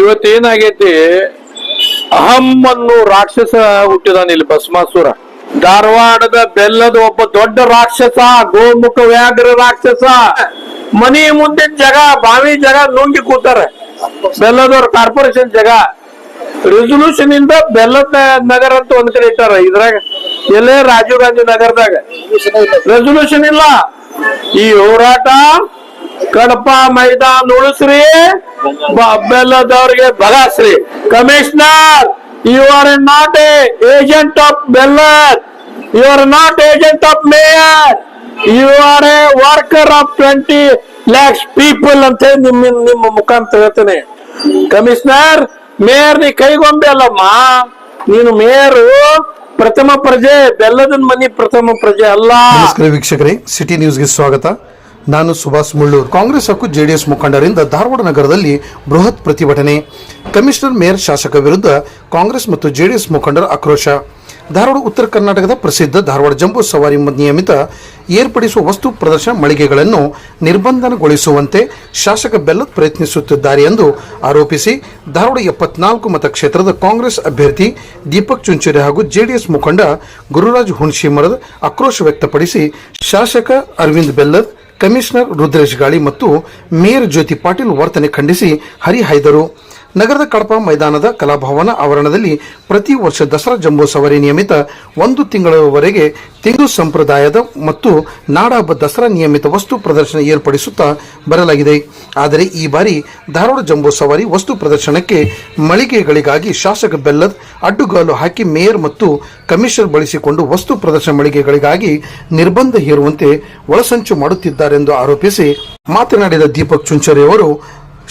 ಇವತ್ತೇನಾಗೈತಿ? ಅಹಂ ಅನ್ನು ರಾಕ್ಷಸ ಹುಟ್ಟಿದಾನ ಇಲ್ಲಿ ಭಸ್ಮಾಸುರ. ಧಾರವಾಡದ ಬೆಲ್ಲದ ಒಬ್ಬ ದೊಡ್ಡ ರಾಕ್ಷಸ, ಗೋಮುಖ ವ್ಯಾಘ್ರ ರಾಕ್ಷಸ. ಮನಿ ಮುಂದಿನ ಜಗ, ಬಾವಿ ಜಗ ನುಂಗಿ ಕೂತಾರೆ. ಬೆಲ್ಲದವ್ರ ಕಾರ್ಪೊರೇಷನ್ ಜಗ. ರೆಸೊಲ್ಯೂಷನ್ ಇಂದ ಬೆಲ್ಲದ ನಗರ ಅಂತ ಒಂದ್ ಕಡೆ ಇಟ್ಟಾರ. ಇದ್ರಾಗ ಎಲ್ಲೇ? ರಾಜೀವ್ ಗಾಂಧಿ ನಗರದಾಗ. ರೆಸೊಲ್ಯೂಷನ್ ಇಲ್ಲ. ಈ ಹೋರಾಟ ಕಡಪ ಮೈದಾನ ಉಳಿಸ್ರಿ. ಬೆಲ್ಲದವ್ರಿಗೆ ಬಗಾಸ್ರಿ. Commissioner you are not a agent of Bellad you are not agent of mayor you are a worker of twenty lakhs people ಅಂತ ಹೇಳಿ ನಿಮ್ಮ ನಿಮ್ಮ ಮುಖಾಂತರ ಹೇಳ್ತೇನೆ. ಕಮಿಷನರ್ ಮೇಯರ್ ನೀ ಕೈಗೊಂಬೆ ಅಲ್ಲಮ್ಮ. ನೀನು ಮೇಯರು ಪ್ರಥಮ ಪ್ರಜೆ ಬೆಲ್ಲದ ಮನಿ ಪ್ರಥಮ ಪ್ರಜೆ ಅಲ್ಲ. ವೀಕ್ಷಕರೇ. ಸಿಟಿ ನ್ಯೂಸ್ಗೆ ಸ್ವಾಗತ. ನಾನು ಸುಭಾಷ್ ಮುಳ್ಳೂರ್. ಕಾಂಗ್ರೆಸ್ ಹಾಗೂ ಜೆಡಿಎಸ್ ಮುಖಂಡರಿಂದ ಧಾರವಾಡ ನಗರದಲ್ಲಿ ಬೃಹತ್ ಪ್ರತಿಭಟನೆ. ಕಮಿಷನರ್, ಮೇಯರ್, ಶಾಸಕ ವಿರುದ್ಧ ಕಾಂಗ್ರೆಸ್ ಮತ್ತು ಜೆಡಿಎಸ್ ಮುಖಂಡರ ಆಕ್ರೋಶ. ಧಾರವಾಡ, ಉತ್ತರ ಕರ್ನಾಟಕದ ಪ್ರಸಿದ್ಧ ಧಾರವಾಡ ಜಂಬೂ ಸವಾರಿ ನಿಯಮಿತ ಏರ್ಪಡಿಸುವ ವಸ್ತು ಪ್ರದರ್ಶನ ಮಳಿಗೆಗಳನ್ನು ನಿರ್ಬಂಧನಗೊಳಿಸುವಂತೆ ಶಾಸಕ ಬೆಲ್ಲದ್ ಪ್ರಯತ್ನಿಸುತ್ತಿದ್ದಾರೆ ಎಂದು ಆರೋಪಿಸಿ ಧಾರವಾಡ ಎಪ್ಪತ್ನಾಲ್ಕು ಮತಕ್ಷೇತ್ರದ ಕಾಂಗ್ರೆಸ್ ಅಭ್ಯರ್ಥಿ ದೀಪಕ್ ಚುಂಚುರಿ ಹಾಗೂ ಜೆಡಿಎಸ್ ಮುಖಂಡ ಗುರುರಾಜ್ ಹುಣಶಿಮರದ ಆಕ್ರೋಶ ವ್ಯಕ್ತಪಡಿಸಿ ಶಾಸಕ ಅರವಿಂದ್ ಬೆಲ್ಲದ್ ಕಮಿಷನರ್ ರುದ್ರೇಶ್ ಗಾಳಿ ಮತ್ತು ಮೇಯರ್ ಜ್ಯೋತಿ ಪಾಟೀಲ್ ವರ್ತನೆ ಖಂಡಿಸಿ ಹರಿಹಾಯ್ದರು. ನಗರದ ಕಡಪ ಮೈದಾನದ ಕಲಾಭವನ ಆವರಣದಲ್ಲಿ ಪ್ರತಿ ವರ್ಷ ದಸರಾ ಜಂಬೂ ಸವಾರಿ ನಿಯಮಿತ ಒಂದು ತಿಂಗಳವರೆಗೆ ತೆಂಗು ಸಂಪ್ರದಾಯದ ಮತ್ತು ನಾಡಹಬ್ಬ ದಸರಾ ನಿಯಮಿತ ವಸ್ತು ಪ್ರದರ್ಶನ ಏರ್ಪಡಿಸುತ್ತಾ ಬರಲಾಗಿದೆ. ಆದರೆ ಈ ಬಾರಿ ಧಾರವಾಡ ಜಂಬೂ ಸವಾರಿ ವಸ್ತು ಪ್ರದರ್ಶನಕ್ಕೆ ಮಳಿಗೆಗಳಿಗಾಗಿ ಶಾಸಕ ಬೆಲ್ಲದ್ ಅಡ್ಡುಗಾಲು ಹಾಕಿ ಮೇಯರ್ ಮತ್ತು ಕಮಿಷನರ್ ಬಳಸಿಕೊಂಡು ವಸ್ತು ಪ್ರದರ್ಶನ ಮಳಿಗೆಗಳಿಗಾಗಿ ನಿರ್ಬಂಧ ಹೇರುವಂತೆ ಒಳಸಂಚು ಮಾಡುತ್ತಿದ್ದಾರೆಂದು ಆರೋಪಿಸಿ ಮಾತನಾಡಿದ ದೀಪಕ್ ಚುಂಚರಿ ಅವರು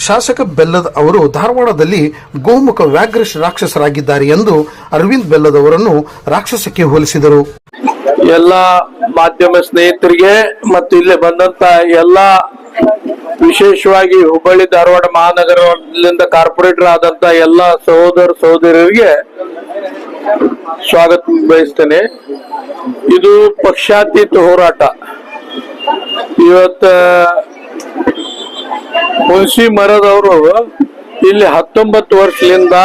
ಶಾಸಕ ಬೆಲ್ಲದ್ ಅವರು ಧಾರವಾಡದಲ್ಲಿ ಗೋಮುಖ ವ್ಯಾಘ್ರ ರಾಕ್ಷಸರಾಗಿದ್ದಾರೆ ಎಂದು ಅರವಿಂದ್ ಬೆಲ್ಲದ್ ಅವರನ್ನು ರಾಕ್ಷಸಕ್ಕೆ ಹೋಲಿಸಿದರು. ಎಲ್ಲ ಮಾಧ್ಯಮ ಸ್ನೇಹಿತರಿಗೆ ಮತ್ತು ಇಲ್ಲಿ ಬಂದಂತ ಎಲ್ಲ ವಿಶೇಷವಾಗಿ ಹುಬ್ಬಳ್ಳಿ ಧಾರವಾಡ ಮಹಾನಗರದಿಂದ ಕಾರ್ಪೊರೇಟರ್ ಆದಂತ ಎಲ್ಲ ಸಹೋದರ ಸಹೋದರರಿಗೆ ಸ್ವಾಗತ ಬಯಸ್ತೇನೆ. ಇದು ಪಕ್ಷಾತೀತ ಹೋರಾಟ. ಇವತ್ತ ಹುಣಸಿ ಮರದವರು ಇಲ್ಲಿ ಹತ್ತೊಂಬತ್ತು ವರ್ಷದಿಂದ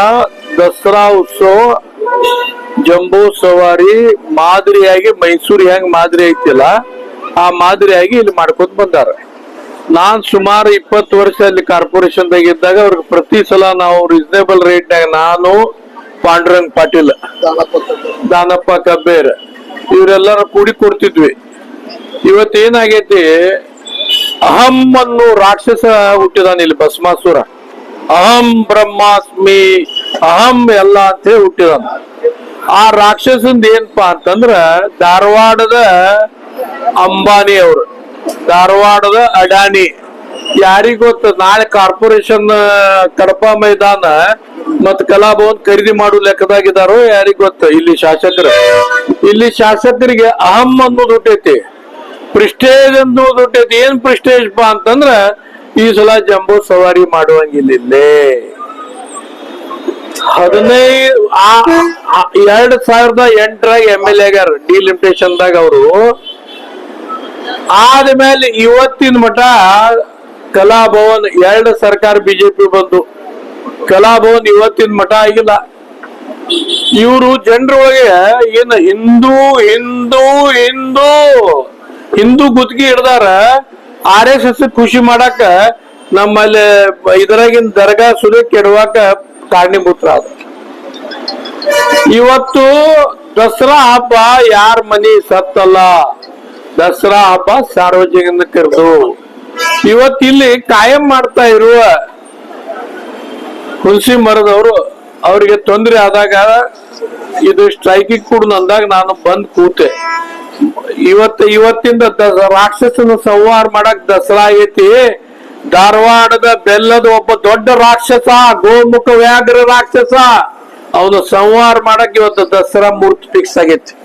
ದಸರಾ ಉತ್ಸವ, ಜಂಬೂ ಸವಾರಿ ಮಾದರಿಯಾಗಿ ಮೈಸೂರು ಹೆಂಗ್ ಮಾದರಿ ಐತಿಲ್ಲ, ಆ ಮಾದರಿಯಾಗಿ ಇಲ್ಲಿ ಮಾಡ್ಕೊತ ಬಂದಾರ. ನಾನ್ ಸುಮಾರು ಇಪ್ಪತ್ತು ವರ್ಷ ಅಲ್ಲಿ ಕಾರ್ಪೊರೇಷನ್ ದಾಗ ಇದ್ದಾಗ ಅವ್ರಿಗೆ ಪ್ರತಿ ಸಲ ನಾವು ರೀಸನೇಬಲ್ ರೇಟ್ನಾಗ ನಾನು ಪಾಂಡುರಂಗ್ ಪಾಟೀಲ್, ದಾನಪ್ಪ ಕಬ್ಬೇರ್, ಇವರೆಲ್ಲರೂ ಕೂಡಿ ಕೊಡ್ತಿದ್ವಿ. ಇವತ್ತೇನಾಗೈತಿ ಅಹಂ ಅನ್ನೋ ರಾಕ್ಷಸ ಹುಟ್ಟಿದಾನೆ ಇಲ್ಲಿ ಭಸ್ಮಾಸುರ. ಅಹಂ ಬ್ರಹ್ಮಾಸ್ಮಿ, ಅಹಂ ಎಲ್ಲ ಅಂತ ಹೇಳಿ ಹುಟ್ಟಿದಾನ. ಆ ರಾಕ್ಷಸಂದ ಏನಪ್ಪ ಅಂತಂದ್ರ ಧಾರವಾಡದ ಅಂಬಾನಿ ಅವರು, ಧಾರವಾಡದ ಅಡಾನಿ. ಯಾರಿಗ್ ಗೊತ್ತ? ನಾಳೆ ಕಾರ್ಪೊರೇಷನ್, ಕಡಪ ಮೈದಾನ ಮತ್ ಕಲಾಭವನ್ ಖರೀದಿ ಮಾಡೋ ಲೆಕ್ಕದಾಗಿದಾರೋ ಯಾರಿಗ್ ಗೊತ್ತ? ಇಲ್ಲಿ ಶಾಸಕರು. ಇಲ್ಲಿ ಶಾಸಕರಿಗೆ ಅಹಂ ಅನ್ನೋದು ಹುಟ್ಟೈತಿ. ಪ್ರಿಸ್ಟೇಜ್ ಅನ್ನೋದು ಏನ್ ಪ್ರಿಸ್ಟೇಜ್ ಪಾ ಅಂತಂದ್ರ ಈ ಸಲ ಜಂಬೂ ಸವಾರಿ ಮಾಡುವಂಗಿಲ್ಲ ಹದಿನೈದು ಎರಡ್ ಸಾವಿರದ ಎಂಟರಾಗ ಎಂ ಎಲ್ ಎಗಾರ ಡಿಲಿಮಿಟೇಷನ್ ದಾಗ ಅವರು. ಆದ್ಮೇಲೆ ಇವತ್ತಿನ ಮಠ ಕಲಾಭವನ್ ಎರಡು ಸರ್ಕಾರ ಬಿಜೆಪಿ ಬಂದು. ಕಲಾಭವನ್ ಇವತ್ತಿನ ಮಠ ಆಗಿಲ್ಲ. ಇವರು ಜನರೊಳಗೆ ಏನು ಹಿಂದೂ ಹಿಂದೂ ಹಿಂದೂ ಹಿಂದೂ ಗುತ್ತಿಗೆ ಹಿಡ್ದಾರ ಆರ್ ಎಸ್ ಎಸ್ ಖುಷಿ ಮಾಡಾಕ ನಮ್ಮಲ್ಲಿ ಇದ್ರಾಗಿನ ದರ್ಗಾ ಸುರಿ ಕೆಡವಾಕ ಕಾರಣೀಭೂತರ ಅದ ಇವತ್ತು ದಸರಾ ಹಬ್ಬ ಯಾರ ಮನಿ ಸತ್ತಲ್ಲ? ದಸರಾ ಹಬ್ಬ ಸಾರ್ವಜನಿಕರದು ಇವತ್ತಿಲ್ಲಿ ಕಾಯಂ ಮಾಡ್ತಾ ಇರುವ ಹುಣಸಿ ಮರದವರು ಅವರಿಗೆ ತೊಂದರೆ ಆದಾಗ ಇದು ಸ್ಟ್ರೈಕಿಂಗ್ ಕೂಡ ನಂದಾಗ ನಾನು ಬಂದ್ ಕೂತೆ. ಇವತ್ತು ಇವತ್ತಿಂದ ರಾಕ್ಷಸನ ಸಂಹಾರ ಮಾಡಕ್ ದಸರಾ ಐತಿ. ಧಾರವಾಡದ ಬೆಲ್ಲದ ಒಬ್ಬ ದೊಡ್ಡ ರಾಕ್ಷಸ, ಗೋಮುಖ ವ್ಯಾಘ್ರ ರಾಕ್ಷಸ, ಅವನು ಸಂಹಾರ ಮಾಡಕ್ ಇವತ್ತು ದಸರಾ ಮೂರ್ತಿ ಫಿಕ್ಸ್ ಆಗೈತಿ.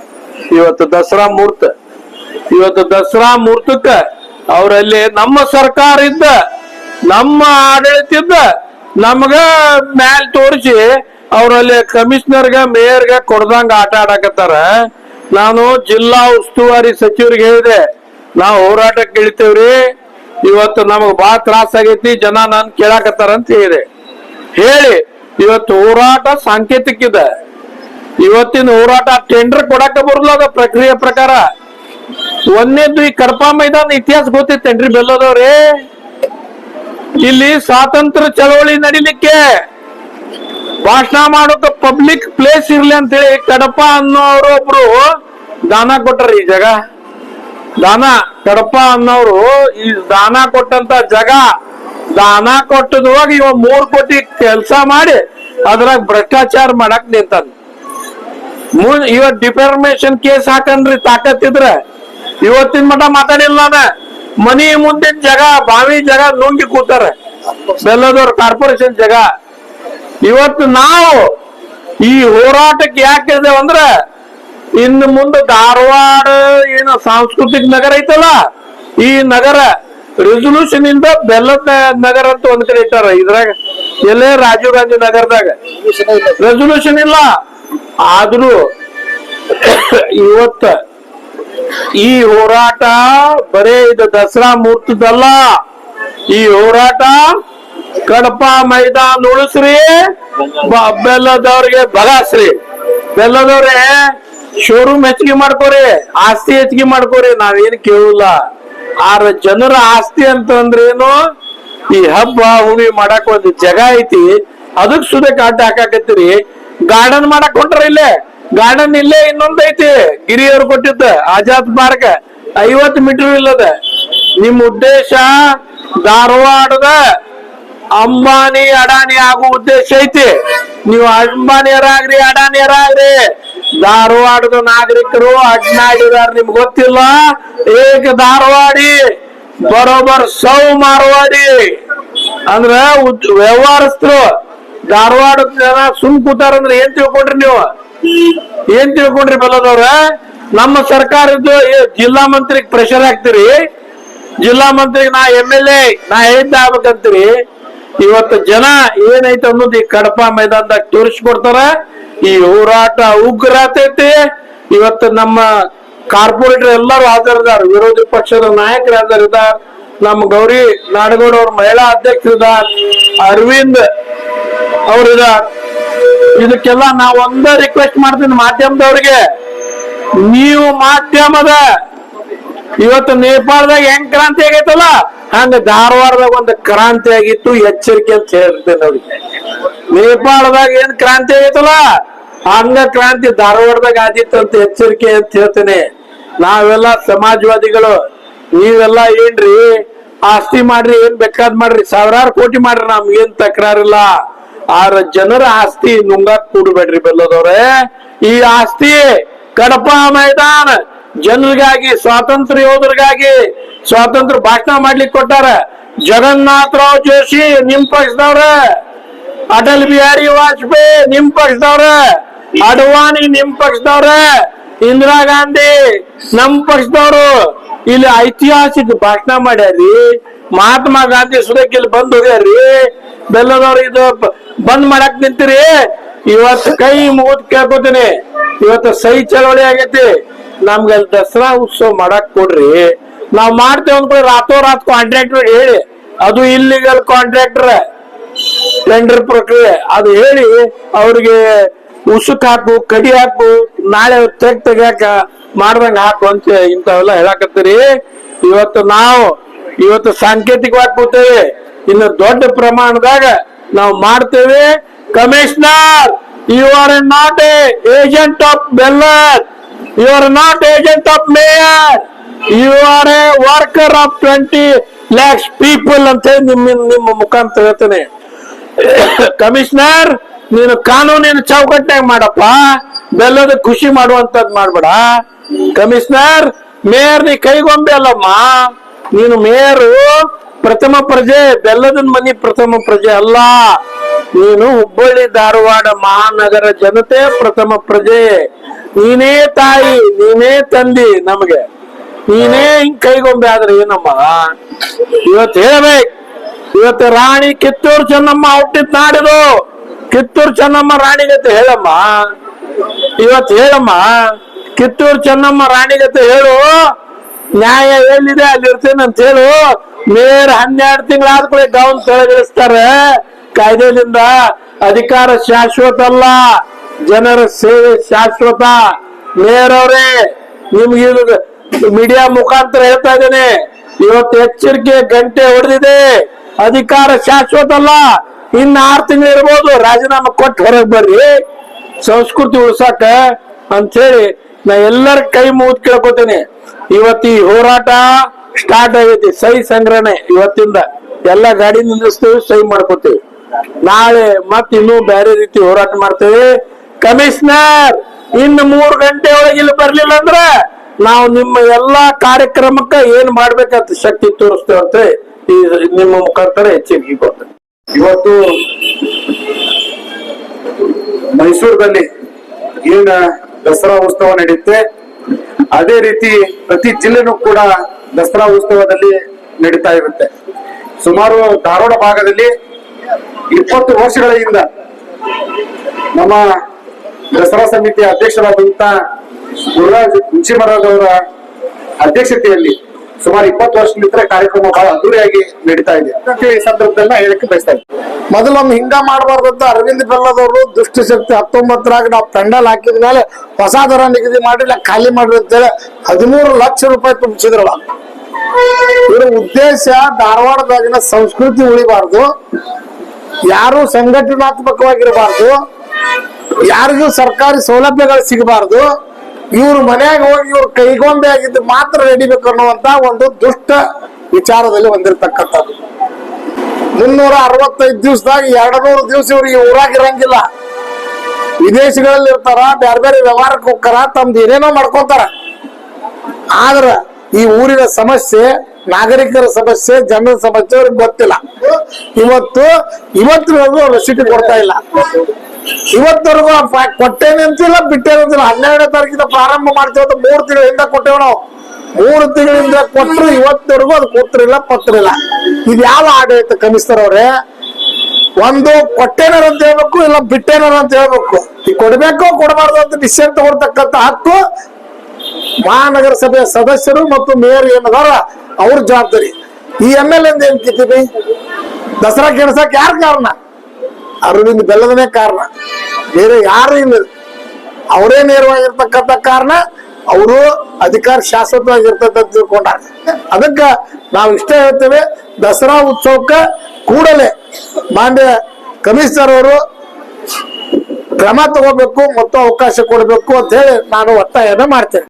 ಇವತ್ತು ದಸರಾ ಮೂರ್ತ ಇವತ್ತು ದಸರಾ ಮೂರ್ತಕ್ಕ ಅವರಲ್ಲಿ ನಮ್ಮ ಸರ್ಕಾರ ಇದ್ದ, ನಮ್ಮ ಆಡಳಿತ ಇದ್ದ, ನಮ್ಗ ಮ್ಯಾಲ್ ತೋರಿಸಿ ಅವರಲ್ಲಿ ಕಮಿಷನರ್ಗ ಮೇಯರ್ಗ ಕೊಡ್ದಂಗ ಆಟ ಆಡಕತ್ತಾರ. ನಾನು ಜಿಲ್ಲಾ ಉಸ್ತುವಾರಿ ಸಚಿವರಿಗೆ ಹೇಳಿದೆ, ನಾವು ಹೋರಾಟಕ್ಕೆ ಇಳಿತೇವ್ರಿ. ಇವತ್ತು ನಮಗ್ ಬಾ ತ್ರಾಸ ಆಗೈತಿ, ಜನ ನಾನು ಕೇಳಾಕತ್ತಾರ ಅಂತ ಹೇಳಿದೆ. ಹೇಳಿ, ಇವತ್ತು ಹೋರಾಟ ಸಾಂಕೇತಿಕ ಇದೆ ಇವತ್ತಿನ ಹೋರಾಟ ಟೆಂಡರ್ ಕೊಡಕ ಬರಲ್ಲ ಅದ ಪ್ರಕ್ರಿಯೆ ಪ್ರಕಾರ. ಒಂದೇದ್ದು ಈ ಕರ್ಪಾ ಮೈದಾನ ಇತಿಹಾಸ ಗೊತ್ತಿತ್ತೇನ್ರಿ ಬೆಲ್ಲದವ್ರಿ? ಇಲ್ಲಿ ಸ್ವಾತಂತ್ರ್ಯ ಚಳವಳಿ ನಡಿಲಿಕ್ಕೆ ಭಾಷಣ ಮಾಡೋಕ ಪಬ್ಲಿಕ್ ಪ್ಲೇಸ್ ಇರ್ಲಿ ಅಂತೇಳಿ ಕಡಪ ಅನ್ನೋರು ಒಬ್ರು ದಾನ ಕೊಟ್ಟರು ಈ ಜಗ. ದಾನ ಕಡಪ ಅನ್ನೋರು ಈ ದಾನ ಕೊಟ್ಟಂತ ಜಗ, ದಾನ ಕೊಟ್ಟದ್ರೊಳಗ ಇವ ಮೂರ್ ಕೋಟಿ ಕೆಲಸ ಮಾಡಿ ಅದ್ರಾಗ ಭ್ರಷ್ಟಾಚಾರ ಮಾಡಕ್ ನಿಂತಾನ. ಮುಂದ್ ಇವತ್ ಡಿಫಾರ್ಮೇಶನ್ ಕೇಸ್ ಹಾಕನ್ರಿ ತಾಕತ್ತಿದ್ರ ಇವತ್ತಿನ ಮಠ ಮಾತಾಡಿಲ್ಲ ಮನಿ ಮುಂದಿನ ಜಾಗ, ಬಾವಿ ಜಾಗ ನುಂಗಿ ಕೂತಾರ. ಬೆಲ್ಲದವ್ರ ಕಾರ್ಪೊರೇಷನ್ ಜಾಗ. ಇವತ್ತು ನಾವು ಈ ಹೋರಾಟಕ್ಕೆ ಯಾಕೆ ಅಂದ್ರೆ ಇನ್ನು ಮುಂದೆ ಧಾರವಾಡ ಏನು ಸಾಂಸ್ಕೃತಿಕ ನಗರ ಐತಲ್ಲ, ಈ ನಗರ ರೆಸೊಲ್ಯೂಷನ್ ಇಂದ ಬೆಲ್ಲದ ನಗರ ಅಂತ ಒಂದ್ ಕಡೆ ಇಟ್ಟಾರ. ಇದ್ರಾಗ ಎಲ್ಲೇ ರಾಜೀವ್ ಗಾಂಧಿ ನಗರದಾಗ. ರೆಸೊಲ್ಯೂಷನ್ ಇಲ್ಲ. ಆದ್ರೂ ಇವತ್ತ ಈ ಹೋರಾಟ ಬರೇ ಇದು ದಸರಾ ಮೂರ್ತದಲ್ಲ. ಈ ಹೋರಾಟ ಕಡಪ ಮೈದಾನ ಉಳಿಸ್ರಿ. ಬೆಲ್ಲದವ್ರಿಗೆ ಬಗಾಸ್ರಿ. ಬೆಲ್ಲದವ್ರೆ ಶೋರೂಮ್ ಹೆಚ್ಚಿಗೆ ಮಾಡ್ಕೋರಿ, ಆಸ್ತಿ ಹೆಚ್ಚಿಗೆ ಮಾಡ್ಕೋರಿ, ನಾವೇನ್ ಕೇಳಲ್ಲ. ಆರ ಜನರ ಆಸ್ತಿ ಅಂತಂದ್ರೆ ಏನು ಈ ಹಬ್ಬ ಹುಣಿ ಮಾಡಕ್ ಒಂದು ಜಗ ಐತಿ. ಅದಕ್ ಸುದ ಕಾಟ ಹಾಕಾಕತ್ತೀರಿ. ಗಾರ್ಡನ್ ಮಾಡಕ್ ಹೊಂಟ್ರ ಇಲ್ಲೇ. ಗಾರ್ಡನ್ ಇಲ್ಲೇ ಇನ್ನೊಂದ್ ಐತಿ. ಗಿರಿಯವ್ರು ಕೊಟ್ಟಿದ್ದ ಆಜಾದ್ ಪಾರ್ಕ್. ಐವತ್ ಮೀಟರ್ ಇಲ್ಲದ. ನಿಮ್ ಉದ್ದೇಶ ಧಾರವಾಡದ ಅಂಬಾನಿ, ಅಡಾನಿ ಆಗೋ ಉದ್ದೇಶ ಐತಿ. ನೀವು ಅಂಬಾನಿಯರಾಗ್ರಿ, ಅಡಾನಿಯರಾಗ್ರಿ. ಧಾರವಾಡದ ನಾಗರಿಕರು ಅಡ್ನಾಡಿದಾರ ನಿಮ್ಗೆ ಗೊತ್ತಿಲ್ಲ? ಏಕ ಧಾರವಾಡಿ, ಬರೋಬರ್ ಸೌ ಮಾರವಾಡಿ. ಅಂದ್ರ ವ್ಯವಹಾರಸ್ಥರು, ಧಾರವಾಡದ ಜನ ಸುಮ್ ಕೂತಾರಂದ್ರೆ ಏನ್ ತಿಳ್ಕೊಂಡ್ರಿ ನೀವು? ಏನ್ ತಿಳ್ಕೊಂಡ್ರಿ ಬೆಲ್ಲದವ್ರ? ನಮ್ಮ ಸರ್ಕಾರದ್ದು ಜಿಲ್ಲಾ ಮಂತ್ರಿಗೆ ಪ್ರೆಷರ್ ಹಾಕ್ತಿರಿ. ಜಿಲ್ಲಾ ಮಂತ್ರಿಗೆ ನಾ ಎಂ ಎಲ್ ಎ ನಾ ಏನ್ ಆಗ್ಬೇಕಂತೀರಿ. ಇವತ್ತು ಜನ ಏನೈತೆ ಅನ್ನೋದು ಈ ಕಡಪ ಮೈದಾನದಾಗ ತೋರಿಸ್ಕೊಡ್ತಾರ. ಈ ಹೋರಾಟ ಉಗ್ರ ಆತೈತಿ ಇವತ್ತು ನಮ್ಮ ಕಾರ್ಪೊರೇಟರ್ ಎಲ್ಲರೂ ಹಾಜರಿದ್ದಾರೆ. ವಿರೋಧಿ ಪಕ್ಷದ ನಾಯಕರು ಹಾಜರಿದ್ದಾರೆ. ನಮ್ಮ ಗೌರಿ ನಾಡಗೌಡ ಅವ್ರ ಮಹಿಳಾ ಅಧ್ಯಕ್ಷರು ಅರವಿಂದ್ ಅವರಿದ್ದಾರೆ. ಇದಕ್ಕೆಲ್ಲ ನಾವು ಒಂದ ರಿಕ್ವೆಸ್ಟ್ ಮಾಡ್ತೀನಿ ಮಾಧ್ಯಮದವ್ರಿಗೆ. ನೀವು ಮಾಧ್ಯಮದ, ಇವತ್ತು ನೇಪಾಳದಾಗ ಹೆಂಗ್ ಕ್ರಾಂತಿ ಆಗೈತಲ್ಲ? ಹಂಗ ಧಾರವಾಡದಾಗ ಒಂದು ಕ್ರಾಂತಿ ಆಗಿತ್ತು, ಎಚ್ಚರಿಕೆ ಅಂತ ಹೇಳ್ತೇನೆ ನೋಡಿ. ನೇಪಾಳದಾಗ ಏನ್ ಕ್ರಾಂತಿ ಆಗಿತ್ತಲ್ಲ ಹಂಗ ಕ್ರಾಂತಿ ಧಾರವಾಡದಾಗ ಆದಿತ್ತು ಅಂತ ಎಚ್ಚರಿಕೆ ಅಂತ ಹೇಳ್ತೇನೆ. ನಾವೆಲ್ಲ ಸಮಾಜವಾದಿಗಳು, ನೀವೆಲ್ಲ ಏನ್ರಿ? ಆಸ್ತಿ ಮಾಡ್ರಿ, ಏನ್ ಬೇಕಾದ್ ಮಾಡ್ರಿ, ಸಾವಿರಾರು ಕೋಟಿ ಮಾಡ್ರಿ, ನಮ್ಗೇನ್ ತಕರಾರಿಲ್ಲ. ಆರ ಜನರ ಆಸ್ತಿ ನುಂಗಾಕ್ ಕೂಡ್ಬೇಡ್ರಿ ಬೆಲ್ಲದವ್ರೆ. ಈ ಆಸ್ತಿ ಕಡಪ ಮೈದಾನ, ಜನರಿಗಾಗಿ, ಸ್ವಾತಂತ್ರ್ಯ ಯೋಧರಿಗಾಗಿ ಸ್ವಾತಂತ್ರ್ಯ ಭಾಷಣ ಮಾಡ್ಲಿಕ್ಕೆ ಕೊಟ್ಟಾರ. ಜಗನ್ನಾಥರಾವ್ ಜೋಶಿ, ನಿಮ್ ಪಕ್ಷದವ್ರ. ಅಟಲ್ ಬಿಹಾರಿ ವಾಜಪೇಯಿ, ನಿಮ್ ಪಕ್ಷದವ್ರ. ಅಡ್ವಾಣಿ ನಿಮ್ ಪಕ್ಷದವ್ರ. ಇಂದಿರಾ ಗಾಂಧಿ, ನಮ್ ಪಕ್ಷದವ್ರು. ಇಲ್ಲಿ ಐತಿಹಾಸಿಕ ಭಾಷಣ ಮಾಡ್ಯಾರಿ. ಮಹಾತ್ಮ ಗಾಂಧಿ ಸುದಕ್ಕೆ ಇಲ್ಲಿ ಬಂದ್ ಹೋಗ್ಯಾರಿ. ಬೆಲ್ಲದವ್ರು ಇದು ಬಂದ್ ಮಾಡಕ್ ನಿಂತಿರಿ. ಇವತ್ತು ಕೈ ಮುಗಿದ್ ಕೇಳ್ಕೊತೀನಿ. ಇವತ್ತು ಸೈ ಚಳವಳಿ ಆಗೈತಿ. ನಮ್ಗೆ ಅಲ್ಲಿ ದಸರಾ ಉತ್ಸವ ಮಾಡಕ್ ಕೊಡ್ರಿ. ನಾವ್ ಮಾಡ್ತೇವೆ ಅಂದ್ಕೊಳ್ಳಿ ರಾತೋ ರಾತ್ ಕಾಂಟ್ರಾಕ್ಟ್ ಹೇಳಿ, ಅದು ಇಲ್ಲಿಗಲ್ ಕಾಂಟ್ರಾಕ್ಟರ್ ಟೆಂಡರ್ ಪ್ರಕ್ರಿಯೆ. ಅದು ಹೇಳಿ ಅವ್ರಿಗೆ ಉಸುಕ್ ಹಾಕು, ಕಡಿ ಹಾಕು, ನಾಳೆ ತೆಗ್ ತೆಗ್ಯಾಕ ಮಾಡ್ದಂಗ ಹಾಕು ಅಂತ ಇಂಥವೆಲ್ಲ ಹೇಳಾಕತ್ತೀರಿ. ಇವತ್ತು ನಾವು, ಇವತ್ತು ಸಾಂಕೇತಿಕವಾಗಿ ಕೂತೇವೆ. ಇನ್ನು ದೊಡ್ಡ ಪ್ರಮಾಣದಾಗ ನಾವು ಮಾಡ್ತೇವೆ. Commissioner you are not agent of Bellad you are not agent of mayor you are a worker of twenty lakhs people ಅಂತ ನಿಮ್ಮ ನಿಮ್ಮ ಮುಖಾಂತರ ಹೇಳ್ತೇನೆ. ಕಮಿಷನರ್ ನೀನು ಕಾನೂನಿನ ಚೌಕಟ್ಟಾಗ ಮಾಡಪ್ಪ. ಬೆಲ್ಲದ ಖುಷಿ ಮಾಡುವಂತದ್ ಮಾಡ್ಬೇಡ. ಕಮಿಷನರ್ ಮೇಯರ್ ನೀ ಕೈಗೊಂಬೆ ಅಲ್ಲಮ್ಮ. ನೀನು ಮೇಯರು, ಪ್ರಥಮ ಪ್ರಜೆ, ಬೆಲ್ಲದ ಮನಿ ಪ್ರಥಮ ಪ್ರಜೆ ಅಲ್ಲ. ನೀನು ಹುಬ್ಬಳ್ಳಿ, ಧಾರವಾಡ ಮಹಾನಗರ ಜನತೆ ಪ್ರಥಮ ಪ್ರಜೆ. ನೀನೇ ತಾಯಿ, ನೀನೇ ತಂದಿ ನಮಗೆ. ನೀನೇ ಹಿಂಗ್ ಕೈಗೊಂಬೆ ಆದ್ರೆ ಏನಮ್ಮ? ಇವತ್ತು ಹೇಳಬೇಕು. ಇವತ್ತು ರಾಣಿ ಕಿತ್ತೂರು ಚೆನ್ನಮ್ಮ ಹುಟ್ಟಿದ್ ನಾಡಿದು. ಕಿತ್ತೂರು ಚೆನ್ನಮ್ಮ ರಾಣಿಗತೆ ಹೇಳಮ್ಮ. ಇವತ್ತು ಹೇಳಮ್ಮ, ಕಿತ್ತೂರು ಚೆನ್ನಮ್ಮ ರಾಣಿಗತೆ ಹೇಳು. ನ್ಯಾಯ ಎಲ್ಲಿದೆ ಅಲ್ಲಿ ಇರ್ತೇನೆ ಅಂತ ಹೇಳು. ಮೇರ್ ಹನ್ನೆರಡು ತಿಂಗಳಾದ ಕೂಡ ಗೌನ್ ತೊಳಗಿಸ್ತಾರೆ ಕಾಯ್ದೆಯಿಂದ ಅಧಿಕಾರ ಶಾಶ್ವತ ಅಲ್ಲ ಜನರ ಸೇವೆ ಶಾಶ್ವತ. ಮೇಯರ್ ಅವರೇ, ನಿಮ್ಗೆ ಮೀಡಿಯಾ ಮುಖಾಂತರ ಹೇಳ್ತಾ ಇದ್ದೇನೆ. ಇವತ್ತು ಎಚ್ಚರಿಕೆ ಗಂಟೆ ಹೊಡೆದಿದೆ. ಅಧಿಕಾರ ಶಾಶ್ವತ ಅಲ್ಲ ಇನ್ನ ಆರು ತಿಂಗಳು ಇರ್ಬೋದು. ರಾಜೀನಾಮೆ ಕೊಟ್ಟು ಹೊರಗೆ ಬರ್ರಿ. ಸಂಸ್ಕೃತಿ ಉಳ್ಸಾಕ ಅಂತ ಹೇಳಿ ನಾ ಎಲ್ಲರ ಕೈ ಮುಗಿದ್ ಕೇಳ್ಕೊತೇನೆ. ಇವತ್ತು ಈ ಹೋರಾಟ ಸ್ಟಾರ್ಟ್ ಆಗೈತಿ. ಸಹಿ ಸಂಗ್ರಹಣೆ ಇವತ್ತಿಂದ. ಎಲ್ಲ ಗಾಡಿ ನಿಲ್ಲಿಸ್ತೇವೆ ಸಹಿ ಮಾಡ್ಕೋತೇವೆ. ನಾಳೆ ಮತ್ ಇನ್ನೂ ಬೇರೆ ರೀತಿ ಹೋರಾಟ ಮಾಡ್ತೇವೆ. ಕಮಿಷನರ್, ಇನ್ನು ಮೂರು ಗಂಟೆ ಒಳಗೆ ಇಲ್ಲಿ ಬರ್ಲಿಲ್ಲ ಅಂದ್ರ ನಾವು ನಿಮ್ಮ ಎಲ್ಲಾ ಕಾರ್ಯಕ್ರಮಕ್ಕ ಏನ್ ಮಾಡ್ಬೇಕಂತ ಶಕ್ತಿ ತೋರಿಸ್ತೇವೆ ಅಂತ ಈ ನಿಮ್ಮ ಮುಖಾಂತರ ಎಚ್ಚರಿಕೆ ಕೊಡ್ತೇವೆ ಇವತ್ತು ಮೈಸೂರಿನಲ್ಲಿ ಏನ ದಸರಾ ಉತ್ಸವ ನಡೆಯುತ್ತೆ ಅದೇ ರೀತಿ ಪ್ರತಿ ಜಿಲ್ಲೆನೂ ಕೂಡ ದಸರಾ ಉತ್ಸವದಲ್ಲಿ ನಡೀತಾ ಇರುತ್ತೆ. ಸುಮಾರು ಧಾರವಾಡ ಭಾಗದಲ್ಲಿ ಇಪ್ಪತ್ತು ವರ್ಷಗಳ ಹಿಂದ ನಮ್ಮ ದಸರಾ ಸಮಿತಿಯ ಅಧ್ಯಕ್ಷರಾದಂತ ಗುರುರಾಜ್ ಮಹಾರಾಜ್ ಅಧ್ಯಕ್ಷತೆಯಲ್ಲಿ ಸುಮಾರು ಇಪ್ಪತ್ತು ವರ್ಷದಿಂದ ಕಾರ್ಯಕ್ರಮ ಬಹಳ ಅದ್ದೂರಿಯಾಗಿ ನಡೀತಾ ಇದೆ. ಈ ಸಂದರ್ಭದಲ್ಲಿ ಹೇಳಕ್ಕೆ ಬಯಸ್ತಾ ಇದ್ದೀನಿ. ಮೊದಲೊಮ್ಮೆ ಹಿಂಗ ಮಾಡಬಾರ್ದು ಅಂತ ಅರವಿಂದ್ ಬೆಲ್ಲದವರು ದುಷ್ಟಶಕ್ತಿ ಹತ್ತೊಂಬತ್ತರಾಗ ನಾವು ಪೆಂಡಲ್ ಹಾಕಿದ ಮೇಲೆ ಹೊಸ ದರ ನಿಗದಿ ಮಾಡಿಲ್ಲ, ಖಾಲಿ ಮಾಡ್ರಿ ಅಂತೇಳಿ ಹದಿಮೂರು ಲಕ್ಷ ರೂಪಾಯಿ ತುಂಬಿಸಿದ್ರಲ್ಲ. ಇವ್ರ ಉದ್ದೇಶ ಧಾರವಾಡದಾಗಿನ ಸಂಸ್ಕೃತಿ ಉಳಿಬಾರ್ದು, ಯಾರು ಸಂಘಟನಾತ್ಮಕವಾಗಿರಬಾರ್ದು, ಯಾರಿಗೂ ಸರ್ಕಾರಿ ಸೌಲಭ್ಯಗಳು ಸಿಗಬಾರ್ದು ಇವ್ರ ಮನ್ಯಾಗ ಹೋಗಿ ಇವ್ರ ಕೈಗೊಂಬೆ ಆಗಿದ್ದು ಮಾತ್ರ ನಡಿಬೇಕು ಅನ್ನುವಂತ ಒಂದು ದುಷ್ಟ ವಿಚಾರದಲ್ಲಿ ಹೊಂದಿರತಕ್ಕಂಥದ್ದು ಮುನ್ನೂರ ಅರವತ್ತೈದು ದಿವಸದಾಗ ಎರಡು ನೂರು ದಿವಸ ಇವ್ರಿಗೆ ಊರಾಗ ಇರಂಗಿಲ್ಲ. ವಿದೇಶಗಳಲ್ಲಿ ಇರ್ತಾರ, ಬ್ಯಾರೆ ಬೇರೆ ವ್ಯವಹಾರಕ್ಕೆ ಹೋಗ್ತಾರ, ತಮ್ದು ಏನೇನೋ ಮಾಡ್ಕೊತಾರ. ಆದ್ರ ಈ ಊರಿನ ಸಮಸ್ಯೆ, ನಾಗರಿಕರ ಸಮಸ್ಯೆ, ಜನರ ಸಮಸ್ಯೆ ಅವ್ರಿಗೆ ಗೊತ್ತಿಲ್ಲ. ಇವತ್ತು, ಇವತ್ತಿನವರೆಗೂ ರಸೀಟಿ ಕೊಡ್ತಾ ಇಲ್ಲ. ಇವತ್ತವರೆಗೂ ಪ- ಕೊಟ್ಟೇನೆ ಅಂತಿಲ್ಲ, ಬಿಟ್ಟೇನೆ ಅಂತಿಲ್ಲ. ಹನ್ನೆರಡನೇ ತಾರೀಕಿಂದ ಪ್ರಾರಂಭ ಮಾಡ್ತೀವಿ ಅಂತ ಮೂರು ತಿಂಗಳಿಂದ ಕೊಟ್ಟೇವ್ ನಾವು. ಮೂರು ತಿಂಗಳಿಂದ ಕೊಟ್ಟರು ಇವತ್ತರೆಗೂ ಅದು ಕೊಟ್ಟಿರಲಿಲ್ಲ ಪತ್ರಿಲ್ಲ ಇದು ಯಾವ ಆಡಳಿತ ಕಮಿಷನರ್ ಅವ್ರೆ ಒಂದು ಕೊಟ್ಟೇನಾರ ಅಂತ ಹೇಳ್ಬೇಕು, ಇಲ್ಲ ಬಿಟ್ಟೇನಾರ ಅಂತ ಹೇಳ್ಬೇಕು. ಈ ಕೊಡ್ಬೇಕು ಕೊಡಬಾರ್ದು ಅಂತ ಡಿಸಿಷನ್ ತಗೊಳ್ತಕ್ಕಂತ ಹಕ್ಕು ಮಹಾನಗರ ಸಭೆಯ ಸದಸ್ಯರು ಮತ್ತು ಮೇಯರ್ ಏನದಾರ ಅವ್ರ ಜವಾಬ್ದಾರಿ. ಈ ಎಂ ಎಲ್ ಏನ್ ಕಿತ್ತೀವಿ ದಸರಾ ಕೆಡ್ಸಕ್ ಯಾರ ಕಾರಣ? ಅರವಿಂದ್ ಬೆಲ್ಲದನೇ ಕಾರಣ. ಬೇರೆ ಯಾರು ಇಲ್ಲ. ಅವರೇ ನೇರವಾಗಿರ್ತಕ್ಕಂಥ ಕಾರಣ, ಅವರು ಅಧಿಕಾರ ಶಾಶ್ವತವಾಗಿರ್ತದೆ ಅಂತ ತಿಳ್ಕೊಂಡಾರ. ಅದಕ್ಕ ನಾವು ಇಷ್ಟ ಹೇಳ್ತೇವೆ, ದಸರಾ ಉತ್ಸವಕ್ಕೆ ಕೂಡಲೇ ಮಾನ್ಯ ಕಮಿಷನರ್ ಅವರು ಕ್ರಮ ತಗೋಬೇಕು, ಮತ್ತು ಅವಕಾಶ ಕೊಡಬೇಕು ಅಂತ ಹೇಳಿ ನಾನು ಒತ್ತಾಯನ ಮಾಡ್ತೇನೆ.